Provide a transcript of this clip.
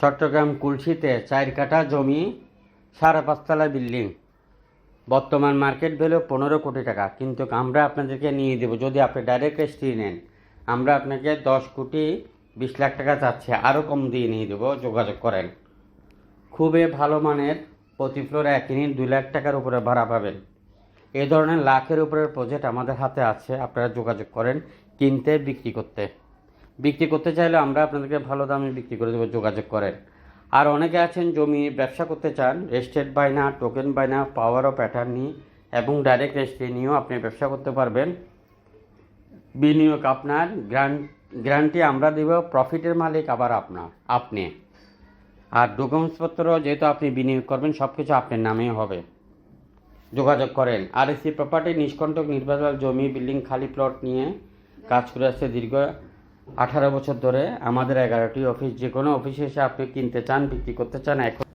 চট্টগ্রাম কুলসিতে চার কাঠা জমি, সাড়ে পাঁচতলা বিল্ডিং। বর্তমান মার্কেট ভ্যালু পনেরো কোটি টাকা। কিন্তু আমরা আপনাদেরকে নিয়ে দেবো, যদি আপনি ডাইরেক্ট রেজিস্ট্রি নেন, আমরা আপনাকে দশ কোটি বিশ লাখ টাকা চাচ্ছি আরও কম দিয়ে নিয়ে দেবো, যোগাযোগ করেন। খুবই ভালো মানের প্রতি ফ্লোরে এক ইউনিট দুই লাখ টাকার উপরে ভাড়া পাবেন। এ ধরনের লাখের উপরের প্রজেক্ট আমাদের হাতে আছে, আপনারা যোগাযোগ করেন কিনতে, বিক্রি করতে। বিক্রি করতে চাইলে আমরা আপনাদেরকে ভালো দামে বিক্রি করে দেবো যোগাযোগ করেন আর অনেকে আছেন জমি ব্যবসা করতে চান রেস্টেড বাইনা টোকেন বাইনা পাওয়ার প্যাটার্ন নিয়ে এবং ডাইরেক্ট রেজিস্ট্রি নিয়েও আপনি ব্যবসা করতে পারবেন। বিনিয়োগ আপনার গ্যারান্টি আমরা দেব প্রফিটের মালিক আবার আপনার, আপনি। আর ডকুমেন্টসপত্র যেহেতু আপনি বিনিয়োগ করবেন সব কিছু আপনার নামেই হবে। যোগাযোগ করেন। আর এসি প্রপার্টি নিষ্কণ্টক নির্বাচন জমি বিল্ডিং খালি প্লট নিয়ে কাজ করে আসছে দীর্ঘ আঠারো বছর ধরে আমাদের এগারোটি অফিস, যে কোনো অফিসে এসে আপনি কিনতে চান, বিক্রি করতে চান, এখন